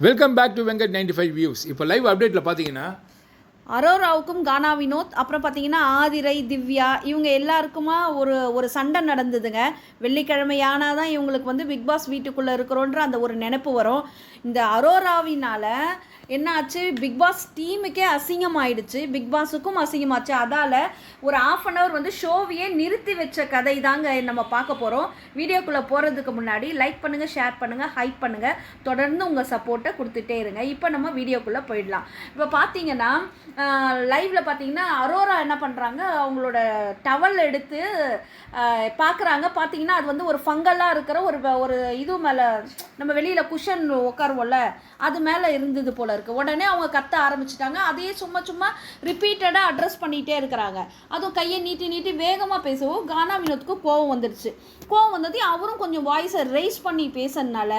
Welcome back to Venkat ninety five views இப்போ live அப்டேட்டில் பார்த்தீங்கன்னா அரோராவுக்கும் கானா வினோத் அப்புறம் பார்த்தீங்கன்னா ஆதிரை திவ்யா இவங்க எல்லாருக்குமா ஒரு ஒரு சண்டை நடந்ததுங்க. வெள்ளிக்கிழமையானா தான் இவங்களுக்கு வந்து பிக் பாஸ் வீட்டுக்குள்ளே இருக்கிறோன்ற அந்த ஒரு நினைப்பு வரும். இந்த அரோராவினால் என்னாச்சு? பிக் பாஸ் டீமுக்கே அசிங்கமாயிடுச்சு. பிக் பாஸுக்கும் அசிங்கமாச்சு. அதால் ஒரு ஆஃப் அன் ஹவர் வந்து ஷோவையே நிறுத்தி வச்ச கதை தாங்க நம்ம பார்க்க போகிறோம் வீடியோக்குள்ளே போகிறதுக்கு முன்னாடி லைக் பண்ணுங்கள் ஷேர் பண்ணுங்கள் ஹைப் பண்ணுங்கள் தொடர்ந்து உங்கள் சப்போர்ட்டை கொடுத்துட்டே இருங்க. இப்போ நம்ம வீடியோக்குள்ளே போயிடலாம். இப்போ பார்த்தீங்கன்னா லைவில் பார்த்தீங்கன்னா அரோரா என்ன பண்ணுறாங்க அவங்களோட டவல் எடுத்து பார்க்குறாங்க பார்த்தீங்கன்னா அது வந்து ஒரு ஃபங்கலாக இருக்கிற ஒரு ஒரு இது மேலே நம்ம வெளியில் குஷன் உட்காருவோம்ல அது மேலே இருந்தது போல இருக்குது உடனே அவங்க கத்த ஆரம்பிச்சிட்டாங்க. அதையே சும்மா சும்மா ரிப்பீட்டடாக அட்ரஸ் பண்ணிகிட்டே இருக்கிறாங்க. அதுவும் கையை நீட்டி நீட்டி வேகமாக பேசவும் கானா வினோத்துக்கு கோவம் வந்துடுச்சு கோவம் வந்தது அவரும் கொஞ்சம் வாய்ஸை ரைஸ் பண்ணி பேசுறதுனால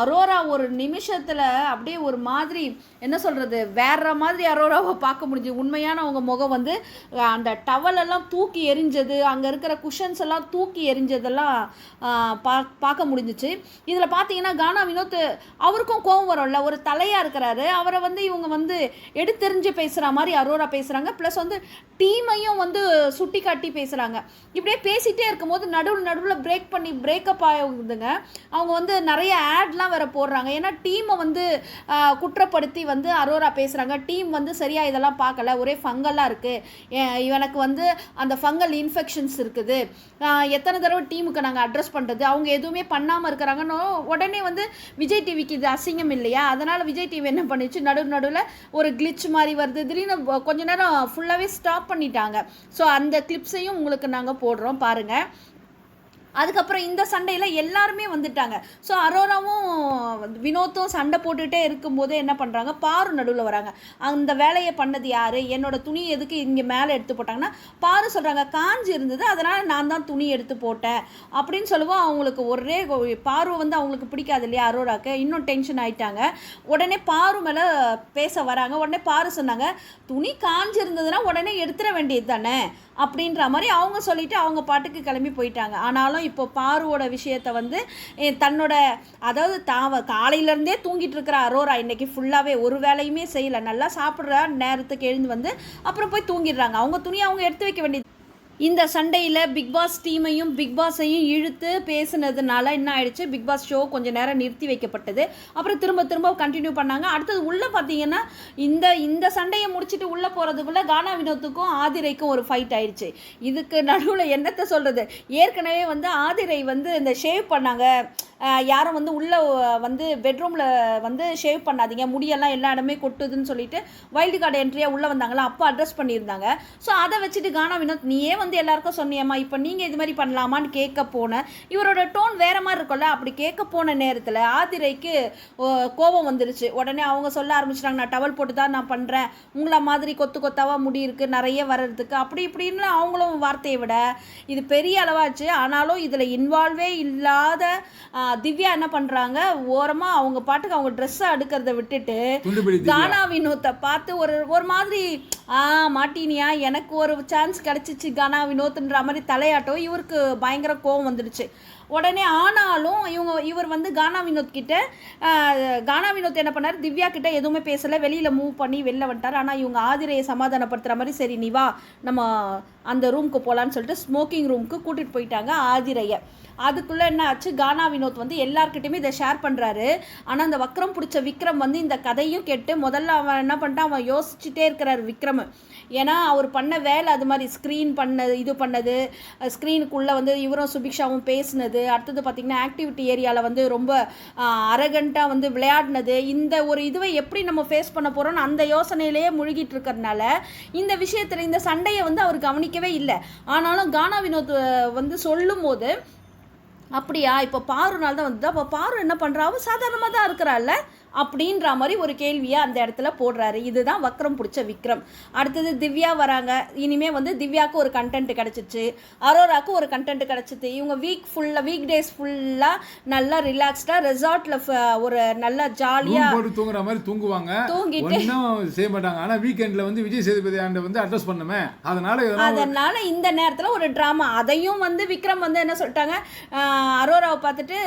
அரோரா ஒரு நிமிஷத்தில் அப்படியே ஒரு மாதிரி என்ன சொல்கிறது வேற மாதிரி அரோராவை பார்க்க முடிஞ்சு. உண்மையான அவங்க முகம் வந்து அந்த டவல் எல்லாம் தூக்கி எரிஞ்சது அங்கே இருக்கிற குஷன்ஸ் எல்லாம் தூக்கி எரிஞ்சதெல்லாம் பா பார்க்க முடிஞ்சிச்சு. இதில் பார்த்தீங்கன்னா கானா வினோத் அவருக்கும் கோவம் வரும்ல. ஒரு தலையாக இருக்கிறாரு. அவரை வந்து இவங்க வந்து எடுத்தெறிஞ்சு பேசுகிற மாதிரி அரோரா பேசுகிறாங்க ப்ளஸ் வந்து டீமையும் வந்து சுட்டி காட்டி பேசுகிறாங்க இப்படியே பேசிகிட்டே இருக்கும்போது நடுவில் நடுவில் பிரேக் பண்ணி பிரேக்கப் ஆகுதுங்க அவங்க வந்து நிறைய ஆட்லாம் வேறு போடுறாங்க. ஏன்னா டீமை வந்து குற்றப்படுத்தி வந்து அரோரா பேசுகிறாங்க டீம் வந்து சரியாக இதெல்லாம் பார்க்கல. ஒரே ஃபங்கலாக இருக்குது இவனுக்கு வந்து அந்த ஃபங்கல் இன்ஃபெக்ஷன்ஸ் இருக்குது. எத்தனை தடவை டீமுக்கு நாங்கள் அட்ரஸ் பண்ணுறது அவங்க எதுவுமே பண்ணாமல் இருக்கிறாங்கன்னு உடனே வந்து விஜய் டிவிக்கு இது அசிங்கம் இல்லையா? அதனால் விஜய் டிவி என்ன பண்ணிச்சு? நடு நடுவில் ஒரு கிளிச் மாதிரி வருது. திடீர்னு கொஞ்ச நேரம் ஃபுல்லாகவே ஸ்டாப் பண்ணிட்டாங்க. ஸோ அந்த கிளிப்ஸையும் உங்களுக்கு நாங்கள் போடுறோம். பாருங்கள் அதுக்கப்புறம் இந்த சண்டையில் எல்லாருமே வந்துட்டாங்க. ஸோ அரோராவும் வினோத்தும் சண்டை போட்டுகிட்டே இருக்கும்போது என்ன பண்ணுறாங்க பாரு நடுவில் வராங்க. அந்த வேலையை பண்ணது யார்? என்னோட துணி எதுக்கு இங்கே மேலே எடுத்து போட்டாங்கன்னா பாரு சொல்கிறாங்க காஞ்சி இருந்தது அதனால் நான் தான் துணி எடுத்து போட்டேன். அப்படின்னு சொல்லுவோம் அவங்களுக்கு ஒரே பார்வை வந்து அவங்களுக்கு பிடிக்காது இல்லையா அரோராக்கு? இன்னும் டென்ஷன் ஆயிட்டாங்க. உடனே பாரு மேலே பேச வராங்க. உடனே பாரு சொன்னாங்க துணி காஞ்சி இருந்ததுன்னா உடனே எடுத்துட வேண்டியது தானே? அப்படின்ற மாதிரி அவங்க சொல்லிட்டு அவங்க பாட்டுக்கு கிளம்பி போயிட்டாங்க. ஆனாலும் இப்போ பாருவோட விஷயத்த வந்து தன்னோட அதாவது தாவ காலையிலேருந்தே தூங்கிட்டு இருக்கிற அரோரா இன்னைக்கு ஃபுல்லாகவே ஒரு வேலையுமே செய்யலை. நல்லா சாப்பிட்ற நேரத்துக்கு எழுந்து வந்து அப்புறம் போய் தூங்கிடுறாங்க. அவங்க துணியை அவங்க எடுத்து வைக்க வேண்டியது இந்த சண்டையில் பிக் பாஸ் டீமையும் பிக் பாஸையும் இழுத்து பேசுனதுனால என்ன ஆயிடுச்சு? பிக் பாஸ் ஷோ கொஞ்சம் நேரம் நிறுத்தி வைக்கப்பட்டது. அப்புறம் திரும்ப திரும்ப கண்டினியூ பண்ணாங்க. அடுத்தது உள்ளே பார்த்தீங்கன்னா இந்த இந்த சண்டையை முடிச்சுட்டு உள்ளே போகிறதுக்குள்ளே கானா வினோத்துக்கும் ஆதிரைக்கும் ஒரு ஃபைட் ஆயிடுச்சு. இதுக்கு நடுவில் என்னத்தை சொல்கிறது ஏற்கனவே வந்து ஆதிரை வந்து இந்த ஷேவ் பண்ணாங்க. யாரும் வந்து உள்ளே வந்து பெட்ரூமில் வந்து ஷேவ் பண்ணாதீங்க. முடியெல்லாம் எல்லா இடமே கொட்டுதுன்னு சொல்லிட்டு வைல்டு கார்டு என்ட்ரியாக உள்ளே வந்தாங்களா? அப்போ அட்ரஸ் பண்ணியிருந்தாங்க. ஸோ அதை வச்சுட்டு கானா வினோத் நீயே வந்து எல்லாருக்கும் சொன்னியம்மா இப்போ நீங்கள் இது மாதிரி பண்ணலாமான்னு கேட்க போனேன் இவரோட டோன் வேறு மாதிரி இருக்கும்ல. அப்படி கேட்க போன நேரத்தில் ஆதிரைக்கு ஓ, கோபம் வந்துருச்சு. உடனே அவங்க சொல்ல ஆரம்பிச்சிட்டாங்க நான் டவல் போட்டு தான் நான் பண்ணுறேன் உங்களை மாதிரி கொத்து கொத்தாவாக முடி இருக்குது நிறைய வர்றதுக்கு. அப்படி இப்படின்னு அவங்களும் வார்த்தையை விட இது பெரிய அளவாச்சு. ஆனாலும் இதில் இன்வால்வே இல்லாத திவ்யா என்ன பண்ணுறாங்க ஓரமாக அவங்க பாட்டுக்கு அவங்க ட்ரெஸ்ஸை அடுக்கிறத விட்டுட்டு. கானா வினோத்தை பார்த்து ஒரு ஒரு மாதிரி ஆ மாட்டினியா எனக்கு ஒரு சான்ஸ் கிடச்சிச்சு கானா வினோத்ன்ற மாதிரி தலையாட்டம் இவருக்கு பயங்கர கோவம் வந்துடுச்சு உடனே ஆனாலும் இவங்க இவர் வந்து கானா வினோத் கிட்ட கானா வினோத் என்ன பண்ணார்? திவ்யா கிட்ட எதுவுமே பேசலை. வெளியில் மூவ் பண்ணி வெளில வந்துட்டார். ஆனால் இவங்க ஆதிரையை சமாதானப்படுத்துகிற மாதிரி சரி நீ வா நம்ம அந்த ரூமுக்கு போகலான்னு சொல்லிட்டு ஸ்மோக்கிங் ரூமுக்கு கூட்டிகிட்டு போயிட்டாங்க ஆதிரையை. அதுக்குள்ளே என்ன ஆச்சு? கானா வினோத் வந்து எல்லார்கிட்டயுமே இதை ஷேர் பண்ணுறாரு ஆனால் அந்த வக்ரம் பிடிச்ச விக்ரம் வந்து இந்த கதையும் கேட்டு முதல்ல அவன் என்ன பண்ணிட்டான்? அவன் யோசிச்சுட்டே இருக்கிறார் விக்ரம். ஏன்னா அவர் பண்ண வேலை அது மாதிரி ஸ்க்ரீன் பண்ணது இது பண்ணது ஸ்க்ரீனுக்குள்ளே வந்து இவரும் சுபிக்ஷாவும் பேசுனது அடுத்தது பார்த்திங்கன்னா ஆக்டிவிட்டி ஏரியாவில் வந்து ரொம்ப அரகண்ட்டாக வந்து விளையாடினது. இந்த ஒரு இதுவை எப்படி நம்ம ஃபேஸ் பண்ண போகிறோம்னு அந்த யோசனையிலேயே முழுகிட்டு இருக்கிறதுனால இந்த விஷயத்தில் இந்த சண்டையை வந்து அவர் கவனிக்கவே இல்லை. ஆனாலும் கானா வினோத் வந்து வந்து சொல்லும்போது அப்படியா இப்போ பாருனால தான் வந்து அப்போ பாரு என்ன பண்ணுறா அவள் சாதாரணமாக தான் இருக்கிறாள்ல. அப்படின்ற மாதிரி ஒரு கேள்வியை அந்த இடத்துல போடுறாரு. இதுதான் வக்ரம் பிடிச்ச விக்ரம். அடுத்தது திவ்யா வராங்க. இனிமே வந்து திவ்யாவுக்கு ஒரு கண்டென்ட் கிடச்சிச்சு. அரோராக்கு ஒரு கண்டென்ட் கிடச்சிது இவங்க வீக் ஃபுல்லாக வீக் டேஸ் ஃபுல்லாக நல்லா ரிலாக்ஸ்டாக ரெசார்ட்டில் ஒரு நல்லா ஜாலியாக தூங்குற மாதிரி தூங்குவாங்க. தூங்கிட்டு செய்ய மாட்டாங்க. ஆனா வீக்கெண்ட்ல வந்து விஜய் சேதுபதி ஆண்ட வந்து அட்ரஸ் பண்ணுமே. அதனால அதனால இந்த நேரத்தில் ஒரு ட்ராமா அதையும் வந்து விக்ரம் வந்து என்ன சொல்லிட்டாங்க? அரோராவை பார்த்துட்டு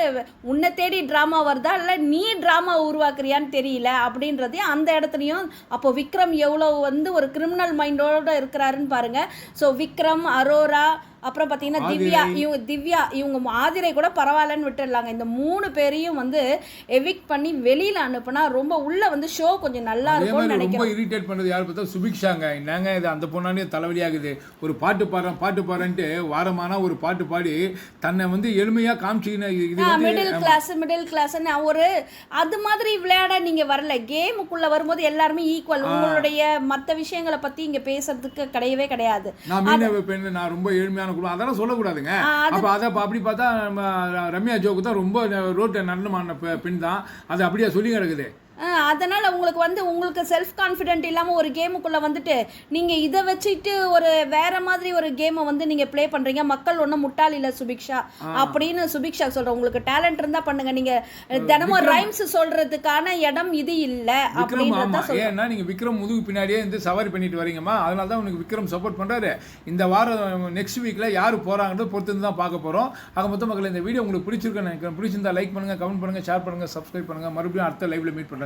உன்னை தேடி ட்ராமா வருதா? இல்லை நீ ட்ராமா உருவாக்க பார்க்குறியான்னு தெரியல அப்படின்றதையும் அந்த இடத்துலையும் அப்போ விக்ரம் எவ்வளோ வந்து ஒரு கிரிமினல் மைண்டோட இருக்கிறாருன்னு பாருங்க. ஸோ விக்ரம் அரோரா அப்புறம் பார்த்தீங்கன்னா திவ்யா இவங்க திவ்யா இவங்க ஆதிரை கூட பரவாயில்லன்னு விட்டுடலாங்க. இந்த மூணு பேரையும் வந்து எவிக் பண்ணி வெளியில் அனுப்புனா ரொம்ப உள்ள வந்து ஷோ கொஞ்சம் நல்லா இருக்கும்னு நினைக்கிறேன் ரொம்ப இரிட்டேட் பண்ணது யார் பார்த்தா சுபிக்ஷாங்க. என்னங்க இது? அந்த பொண்ணானே தலைவலியாகுது. ஒரு பாட்டு பாடுறேன் பாட்டு பாடுறேன்ட்டு வாரமான ஒரு பாட்டு பாடி தன்னை வந்து எளிமையா காமிச்சிக்கின மிடில் கிளாஸ் மிடில் கிளாஸ்ன்னு ஒரு அது மாதிரி விளையாட நீங்க வரல. கேமுக்குள்ள வரும்போது எல்லாருமே ஈக்குவல் உங்களுடைய மற்ற விஷயங்களை பத்தி இங்க பேசுறதுக்கு கிடையவே கிடையாது. நான் மீனவ பெண் நான் ரொம்ப ஏழ்மையான குடும்பம் அதெல்லாம் சொல்லக்கூடாதுங்க. அப்ப அதை அப்ப அப்படி பார்த்தா நம்ம ரம்யா ஜோக்கு தான் ரொம்ப ரோட்டு நடனமான பெண் தான். அது அப்படியே சொல்லி கிடக்குது. அதனால உங்களுக்கு வந்து உங்களுக்கு செல்ஃப் கான்ஃபிடென்ட் இல்லாம ஒரு கேமுக்குள்ள வந்துட்டு நீங்க இதை வச்சுட்டு ஒரு வேற மாதிரி ஒரு கேமை வந்து நீங்க ப்ளே பண்றீங்க. மக்கள் ஒன்றும் முட்டாள் இல்ல சுபிக்ஷா அப்படின்னு சுபிக்ஷா சொல்றேன் உங்களுக்கு டேலண்ட் இருந்தா பண்ணுங்க. நீங்க தினமும் ரைம்ஸ் சொல்றதுக்கான இடம் இது இல்ல சொல்றேன். ஏன்னா நீங்க விக்ரம் முதுகு பின்னாடியே இருந்து சவாரி பண்ணிட்டு வரீங்கம்மா. அதனால தான் உனக்கு விக்ரம் சப்போர்ட் பண்றாரு. இந்த வாரம் நெக்ஸ்ட் வீக்ல யார் போறாங்கன்றது பொறுத்து தான் பார்க்க போறோம். ஆக மொத்த மக்கள் இந்த வீடியோ உங்களுக்கு பிடிச்சிருக்குன்னு நினைக்கிறேன். பிடிச்சிருந்தா லைக் பண்ணுங்க கமெண்ட் பண்ணுங்க ஷேர் பண்ணுங்க சப்ஸ்கிரைப் பண்ணுங்க. மறுபடியும் அடுத்த லைவ்ல meet